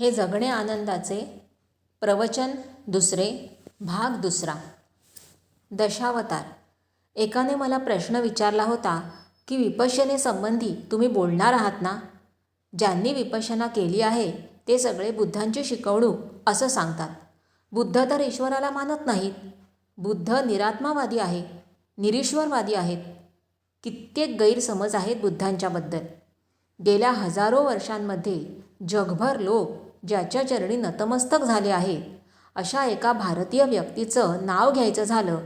हे जगणे आनंदाचे प्रवचन दुसरे भाग दुसरा. दशावतार. एकाने मला प्रश्न विचारला होता की विपश्यनेसंबंधी तुम्ही बोलणार आहात ना? ज्यांनी विपश्यना केली आहे ते सगळे बुद्धांची शिकवणूक असं सांगतात. बुद्ध तर ईश्वराला मानत नाहीत. बुद्ध निरात्मावादी आहे निरीश्वरवादी आहेत. कित्येक गैरसमज आहेत बुद्धांच्याबद्दल. गेल्या हजारो वर्षांमध्ये जगभर लोक ज्याच्या चरणी नतमस्तक झाले आहेत अशा एका भारतीय व्यक्तीचं नाव घ्यायचं झालं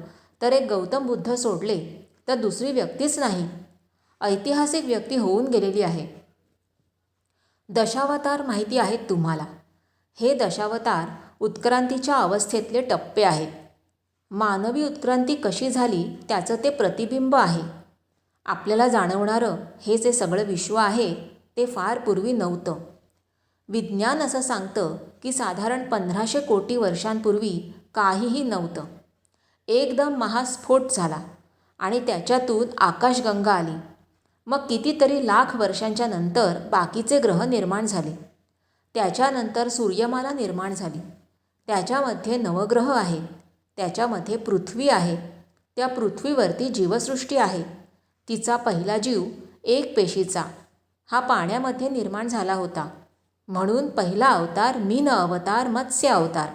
तर एक गौतम बुद्ध सोडले तर दुसरी व्यक्तीच नाही. ऐतिहासिक व्यक्ती होऊन गेलेली आहे. दशावतार माहिती आहेत तुम्हाला. हे दशावतार उत्क्रांतीच्या अवस्थेतले टप्पे आहेत. मानवी उत्क्रांती कशी झाली त्याचं ते प्रतिबिंब आहे. आपल्याला जाणवणारं हे जे सगळं विश्व आहे ते फार पूर्वी नव्हतं. विज्ञान असं सांगतं की साधारण पंधराशे कोटी वर्षांपूर्वी काहीही नव्हतं. एकदम महास्फोट झाला आणि त्याच्यातून आकाशगंगा आली. मग कितीतरी लाख वर्षांच्या नंतर बाकीचे ग्रह निर्माण झाले. त्याच्यानंतर सूर्यमाला निर्माण झाली. त्याच्यामध्ये नवग्रह आहेत त्याच्यामध्ये पृथ्वी आहे. त्या पृथ्वीवरती जीवसृष्टी आहे. तिचा पहिला जीव एक पेशीचा. हा पाण्यामध्ये निर्माण झाला होता. म्हणून पहिला अवतार मीन अवतार मत्स्य अवतार.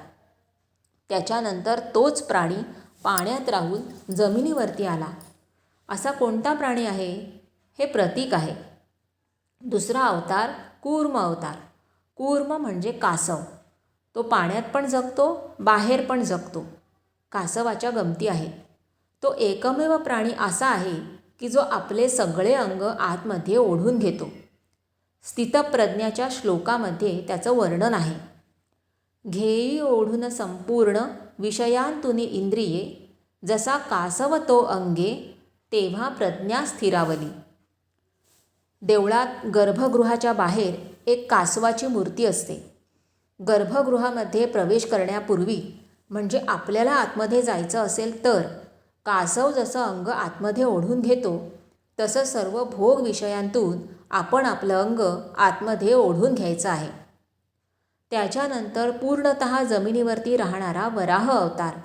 त्याच्यानंतर तोच प्राणी पाण्यात राहून जमिनीवरती आला. असा कोणता प्राणी आहे? हे प्रतीक आहे. दुसरा अवतार कूर्म अवतार. कूर्म म्हणजे कासव. तो पाण्यात पण जगतो बाहेर पण जगतो. कासवाच्या गमती आहेत तो एकमेव प्राणी असा आहे की जो आपले सगळे अंग आतमध्ये ओढून घेतो. स्थितप्रज्ञाच्या श्लोकामध्ये त्याचं वर्णन आहे. घेई ओढून संपूर्ण विषयांतुनी इंद्रिये जसा कासव तो अंगे तेव्हा प्रज्ञा स्थिरावली. देवळात गर्भगृहाच्या बाहेर एक कासवाची मूर्ती असते. गर्भगृहामध्ये प्रवेश करण्यापूर्वी म्हणजे आपल्याला आतमध्ये जायचं असेल तर कासव जसं अंग आतमध्ये ओढून घेतो तसं सर्व भोग विषयांतून आपण आपलं अंग आतमध्ये ओढून घ्यायचं आहे. त्याच्यानंतर पूर्णत जमिनीवरती राहणारा वराह अवतार.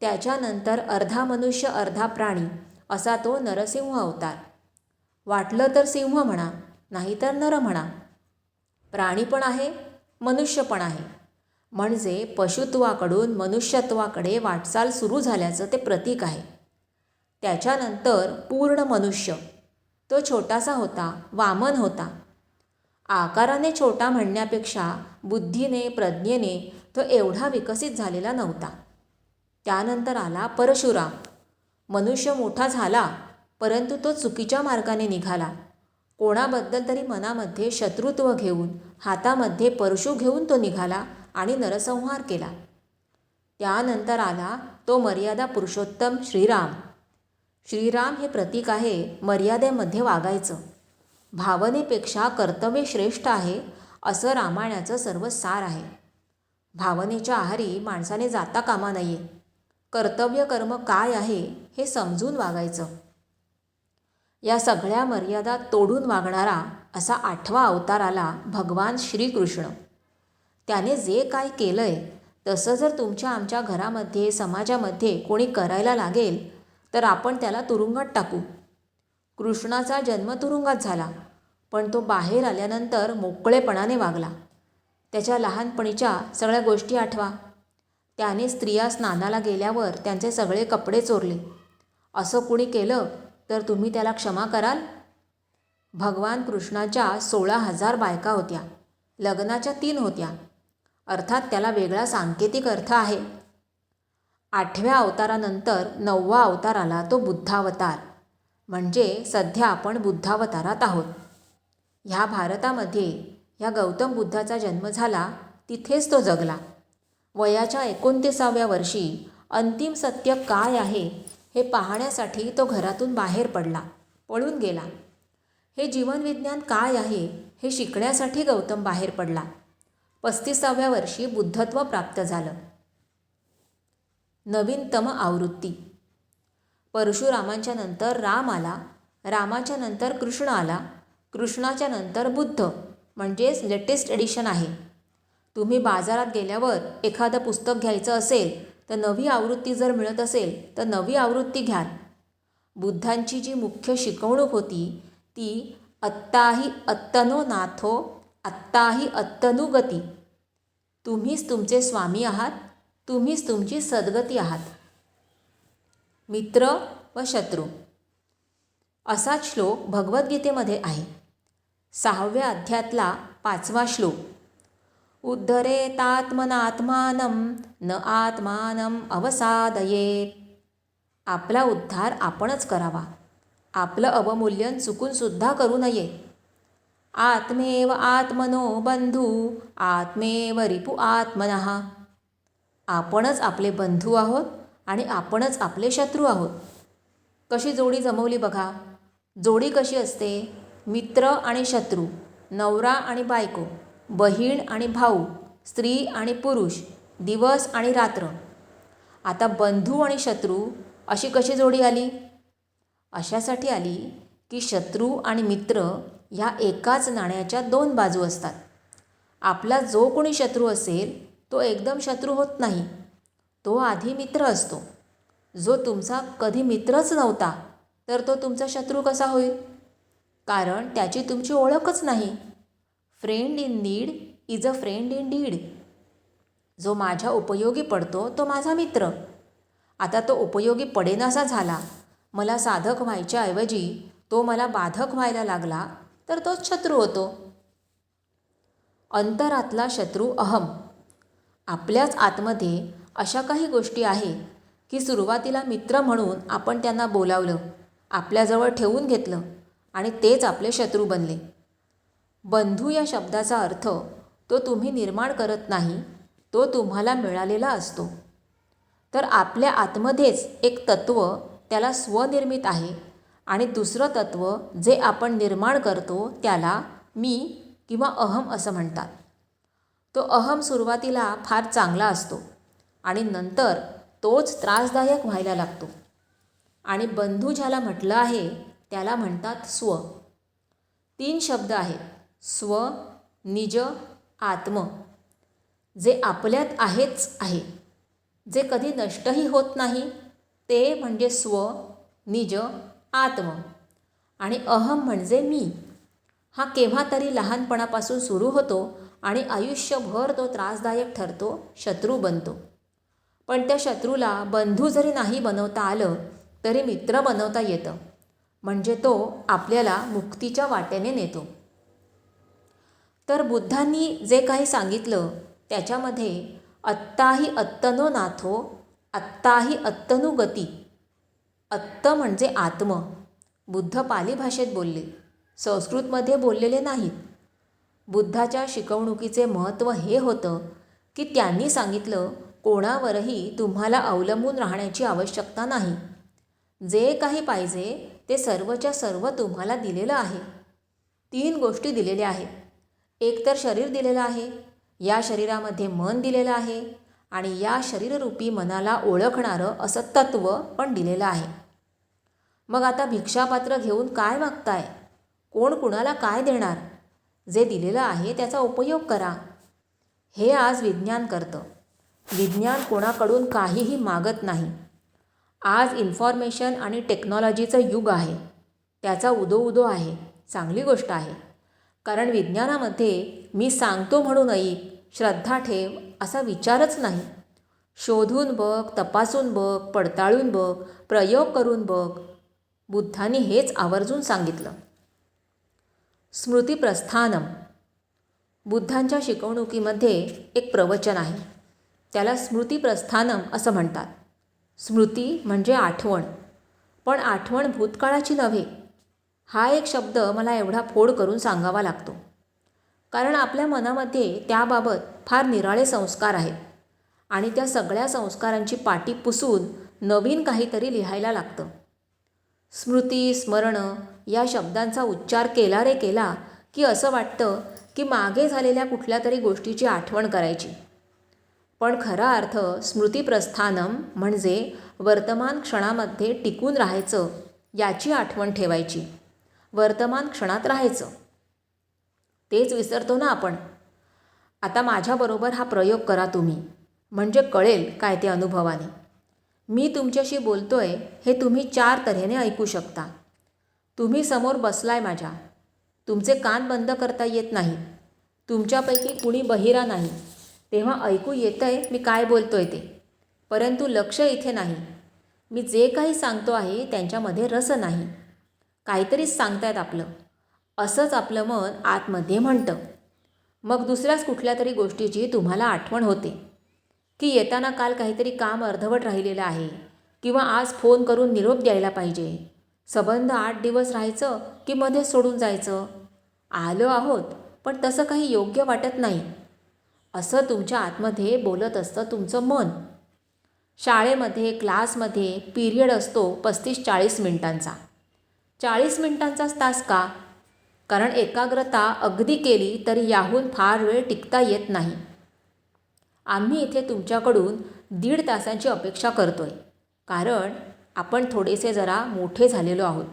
त्याच्यानंतर अर्धा मनुष्य अर्धा प्राणी असा तो नरसिंह अवतार. वाटलं तर सिंह म्हणा नाहीतर नर म्हणा. प्राणी पण आहे मनुष्य पण आहे. म्हणजे पशुत्वाकडून मनुष्यत्वाकडे वाटचाल सुरू झाल्याचं ते प्रतीक आहे. त्याच्यानंतर पूर्ण मनुष्य. तो छोटासा होता वामन होता. आकाराने छोटा म्हणण्यापेक्षा बुद्धीने प्रज्ञेने तो एवढा विकसित झालेला नव्हता. त्यानंतर आला परशुराम. मनुष्य मोठा झाला परंतु तो चुकीच्या मार्गाने निघाला. कोणाबद्दल तरी मनामध्ये शत्रुत्व घेऊन हातामध्ये परशु घेऊन तो निघाला आणि नरसंहार केला. त्यानंतर आला तो मर्यादा पुरुषोत्तम श्रीराम. श्रीराम हे प्रतीक आहे मर्यादेमध्ये वागायचं. भावनेपेक्षा कर्तव्य श्रेष्ठ आहे असं रामायणाचं सर्व सार आहे. भावनेच्या आहारी माणसाने जाता कामा नये. कर्तव्य कर्म काय आहे हे समजून वागायचं. या सगळ्या मर्यादा तोडून वागणारा असा आठवा अवतार आला भगवान श्रीकृष्ण. त्याने जे काय केलं आहे तसं जर तुमच्या आमच्या घरामध्ये समाजामध्ये कोणी करायला लागेल तर आपण त्याला तुरुंगात टाकू. कृष्णाचा जन्म तुरुंगात झाला पण तो बाहेर आल्यानंतर मोकळेपणाने वागला. त्याच्या लहानपणीच्या सगळ्या गोष्टी आठवा. त्याने स्त्रिया स्नानाला गेल्यावर त्यांचे सगळे कपडे चोरले. असं कुणी केलं तर तुम्ही त्याला क्षमा कराल? भगवान कृष्णाच्या सोळा हजार बायका होत्या. लग्नाच्या तीन होत्या. अर्थात त्याला वेगळा सांकेतिक अर्थ आहे. आठव्या अवतारानंतर नववा अवतार आला तो बुद्धावतार. म्हणजे सध्या आपण बुद्धावतारात आहोत. ह्या भारतामध्ये ह्या गौतम बुद्धाचा जन्म झाला तिथेच तो जगला. वयाच्या एकोणतीसाव्या वर्षी अंतिम सत्य काय आहे हे पाहण्यासाठी तो घरातून बाहेर पडला पळून गेला. हे जीवनविज्ञान काय आहे हे शिकण्यासाठी गौतम बाहेर पडला. पस्तीसाव्या वर्षी बुद्धत्व प्राप्त झालं. नवीनतम आवृत्ती. परशुरामांच्या नंतर राम आला रामाच्या नंतर कृष्ण आला कृष्णाच्या नंतर बुद्ध म्हणजेच लेटेस्ट एडिशन आहे. तुम्ही बाजारात गेल्यावर एखादं पुस्तक घ्यायचं असेल तर नवी आवृत्ती जर मिळत असेल तर नवी आवृत्ती घ्याल. बुद्धांची जी मुख्य शिकवणूक होती ती अत्ताही अत्तनो नाथो आत्ताही अत्तनुगती तुम्हीच तुमचे स्वामी आहात. तुम्हीच तुमची सद्गती आहात. मित्र व शत्रू. असा श्लोक भगवद्गीतेमध्ये आहे. सहाव्या अध्यातला पाचवा श्लोक. उद्धरेतात्मनात्मान न आत्मानं अवसादयेत. आपला उद्धार आपणच करावा. आपलं अवमूल्यन चुकूनसुद्धा करू नये. आत्मेव आत्मनो बंधू आत्मेव रिपू आत्मनः. आपणच आपले बंधू आहोत आणि आपणच आपले शत्रू आहोत. कशी जोडी जमवली बघा. जोडी कशी असते? मित्र आणि शत्रू नवरा आणि बायको बहीण आणि भाऊ स्त्री आणि पुरुष दिवस आणि रात्र. आता बंधू आणि शत्रू अशी कशी जोडी आली? अशासाठी आली की शत्रू आणि मित्र ह्या एकाच नाण्याच्या दोन बाजू असतात. आपला जो कोणी शत्रू असेल तो एकदम शत्रू होत नाही. तो आधी मित्र असतो. जो तुमचा कधी मित्रच नव्हता तर तो तुमचा शत्रू कसा होईल? कारण त्याची तुमची ओळखच नाही. Friend in need is a friend in deed जो माझ्या उपयोगी पडतो तो माझा मित्र. आता तो उपयोगी पडेनासा झाला. मला साधक व्हायच्याऐवजी तो मला बाधक व्हायला लागला तर तोच शत्रू होतो. अंतरातला शत्रू अहम. आपल्याच आतमध्ये अशा काही गोष्टी आहे की सुरुवातीला मित्र म्हणून आपण त्यांना बोलावलं आपल्याजवळ ठेवून घेतलं आणि तेच आपले शत्रू बनले. बंधू या शब्दाचा अर्थ तो तुम्ही निर्माण करत नाही तो तुम्हाला मिळालेला असतो. तर आपल्या आतमध्येच एक तत्त्व त्याला स्वनिर्मित आहे आणि दुसरं तत्त्व जे आपण निर्माण करतो त्याला मी किंवा अहम असं म्हणतात. तो अहम सुरुवातीला फार चांगला असतो आणि नंतर तोच त्रासदायक व्हायला लागतो. आणि बंधू ज्याला म्हटलं आहे त्याला म्हणतात स्व. तीन शब्द आहेत. स्व निज आत्म. जे आपल्यात आहेच आहे. जे कधी नष्टही होत नाही ते म्हणजे स्व निज आत्म. आणि अहम म्हणजे मी. हा केव्हा तरी लहानपणापासून सुरू होतो आणि आयुष्यभर तो त्रासदायक ठरतो शत्रू बनतो. पण त्या शत्रूला बंधू जरी नाही बनवता आलं तरी मित्र बनवता येतं. म्हणजे तो आपल्याला मुक्तीच्या वाटेने नेतो. तर बुद्धांनी जे काही सांगितलं त्याच्यामध्ये अत्ताही अत्तनो नाथो अत्ताही अत्तनु गती. अत्त म्हणजे आत्म. बुद्ध पाली भाषेत बोलले. संस्कृतमध्ये बोललेले नाहीत. बुद्धाच्या शिकवणुकीचे महत्त्व हे होतं की त्यांनी सांगितलं कोणावरही तुम्हाला अवलंबून राहण्याची आवश्यकता नाही. जे काही पाहिजे ते सर्वच्या सर्व तुम्हाला दिलेलं आहे. तीन गोष्टी दिलेल्या आहेत. एक तर शरीर दिलेलं आहे या शरीरामध्ये मन दिलेलं आहे आणि या शरीररूपी मनाला ओळखणारं असं तत्त्व पण दिलेलं आहे. मग आता भिक्षापात्र घेऊन काय मागताय कोण कुणाला काय देणार? जे दिलेलं आहे त्याचा उपयोग करा. हे आज विज्ञान करतं. विज्ञान कोणाकडून काहीही मागत नाही. आज इन्फॉर्मेशन आणि टेक्नॉलॉजीचं युग आहे. त्याचा उदो उदो आहे. चांगली गोष्ट आहे. कारण विज्ञानामध्ये मी सांगतो म्हणून ऐक श्रद्धा ठेव असा विचारच नाही. शोधून बघ तपासून बघ पडताळून बघ प्रयोग करून बघ. बुद्धांनी हेच आवर्जून सांगितलं. स्मृतिप्रस्थानम. बुद्धांच्या शिकवणुकीमध्ये एक प्रवचन आहे. त्याला स्मृतिप्रस्थानम असं म्हणतात. स्मृती म्हणजे आठवण. पण आठवण भूतकाळाची नव्हे. हा एक शब्द मला एवढा फोड करून सांगावा लागतो. कारण आपल्या मनामध्ये त्याबाबत फार निराळे संस्कार आहेत. आणि त्या सगळ्या संस्कारांची पाटी पुसून नवीन काहीतरी लिहायला लागतं. स्मृती स्मरण या शब्दांचा उच्चार केला रे केला की असं वाटतं की मागे झालेल्या कुठल्या तरी गोष्टीची आठवण करायची. पण खरा अर्थ स्मृतिप्रस्थानम म्हणजे वर्तमान क्षणामध्ये टिकून राहायचं याची आठवण ठेवायची. वर्तमान क्षणात राहायचं. तेच विसरतो ना आपण. आता माझ्याबरोबर हा प्रयोग करा तुम्ही. म्हणजे कळेल काय ते अनुभवाने. मी तुमच्याशी बोलतोय हे तुम्ही चार तऱ्हेने ऐकू शकता. तुम्ही समोर बसलाय माझ्या. तुमचे कान बंद करता येत नाही. तुमच्यापैकी कुणी बहिरा नाही. तेव्हा ऐकू येतं आहे मी काय बोलतो आहे ते. परंतु लक्ष इथे नाही. मी जे काही सांगतो आहे त्यांच्यामध्ये रस नाही. काहीतरीच सांगतायत आपलं. असंच आपलं मन आतमध्ये म्हणतं. मग दुसऱ्याच कुठल्या तरी गोष्टीची तुम्हाला आठवण होते. की येताना काल काहीतरी काम अर्धवट राहिलेलं आहे. किंवा आज फोन करून निरोप द्यायला पाहिजे. सबंध आठ दिवस राहायचं की मध्येच सोडून जायचं? आलो आहोत पण तसं काही योग्य वाटत नाही. असं तुमच्या आतमध्ये बोलत असतं तुमचं मन. शाळेमध्ये क्लासमध्ये पिरियड असतो पस्तीस चाळीस मिनिटांचा. चाळीस मिनिटांचाच तास का? कारण एकाग्रता अगदी केली तरी याहून फार वेळ टिकता येत नाही. आम्ही इथे तुमच्याकडून दीड तासांची अपेक्षा करतोय. कारण आपण थोडेसे जरा मोठे झालेलो आहोत.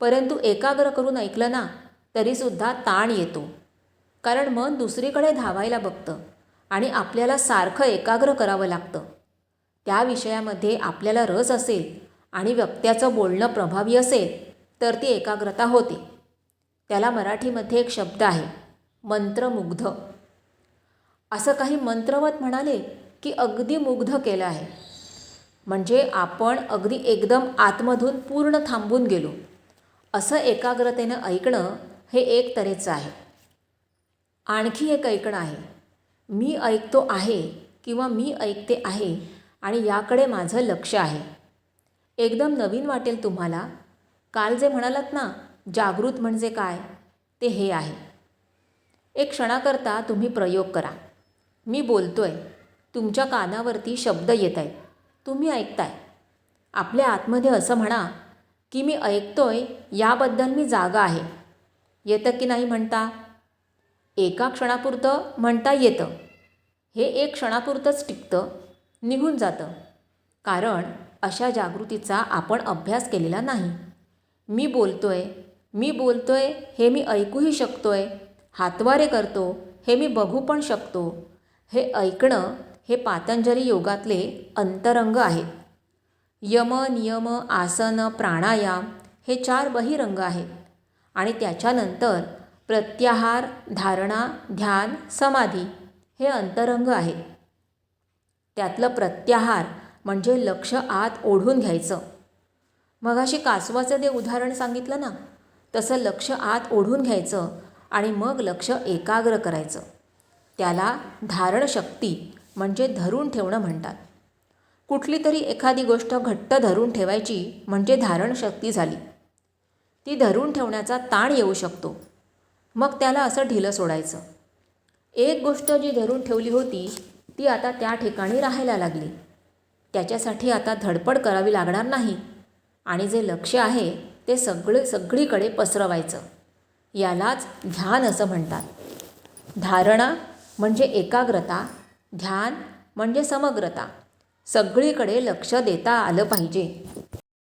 परंतु एकाग्र करून ऐकलं ना तरीसुद्धा ताण येतो. कारण मन दुसरीकडे धावायला बघतं आणि आपल्याला सारखं एकाग्र करावं लागतं. त्या विषयामध्ये आपल्याला रस असेल आणि व्यक्त्याचं बोलणं प्रभावी असेल तर ती एकाग्रता होते. त्याला मराठीमध्ये एक शब्द आहे मंत्रमुग्ध. असं काही मंत्रवत म्हणाले की अगदी मुग्ध केलं आहे. म्हणजे आपण अगदी एकदम आतमधून पूर्ण थांबून गेलो. असं एकाग्रतेनं ऐकणं हे एक तऱ्हेचं आहे. आणखी एक ऐकणं आहे. मी ऐकतो आहे किंवा मी ऐकते आहे आणि याकडे माझं लक्ष आहे. एकदम नवीन वाटेल तुम्हाला. काल जे म्हणालात ना जागृत म्हणजे काय? ते हे आहे. एक क्षणाकरता तुम्ही प्रयोग करा. मी बोलतो आहे तुमच्या कानावरती शब्द येत आहेत. तुम्ही ऐकताय. आपल्या आतमध्ये असं म्हणा की मी ऐकतोय याबद्दल मी जागा आहे. येतं की नाही म्हणता? एका क्षणापुरतं म्हणता येतं. हे एक क्षणापुरतंच टिकतं निघून जातं. कारण अशा जागृतीचा आपण अभ्यास केलेला नाही. मी बोलतोय मी बोलतोय हे मी ऐकूही शकतोय. हातवारे करतो हे मी बघू पण शकतो. हे ऐकणं हे पातंजली योगातले अंतरंग आहेत यम नियम आसन प्राणायाम हे चार बहिरंग आहेत. आणि त्याच्यानंतर प्रत्याहार धारणा ध्यान समाधी हे अंतरंग आहेत त्यातलं प्रत्याहार म्हणजे लक्ष आत ओढून घ्यायचं. मगाशी कासवाचं ते उदाहरण सांगितलं ना तसं लक्ष आत ओढून घ्यायचं आणि मग लक्ष एकाग्र करायचं. त्याला धारणशक्ती म्हणजे धरून ठेवणं म्हणतात. कुठली तरी एखादी गोष्ट घट्ट धरून ठेवायची म्हणजे धारणशक्ती झाली. ती धरून ठेवण्याचा ताण येऊ शकतो. मग त्याला असं ढिलं सोडायचं. एक गोष्ट जी धरून ठेवली होती ती आता त्या ठिकाणी राहायला लागली. त्याच्यासाठी आता धडपड करावी लागणार नाही. आणि जे लक्ष आहे ते सगळे सगळीकडे पसरवायचं. यालाच ध्यान असं म्हणतात. धारणा म्हणजे एकाग्रता ध्यान म्हणजे समग्रता. सगळीकडे लक्ष देता आलं पाहिजे.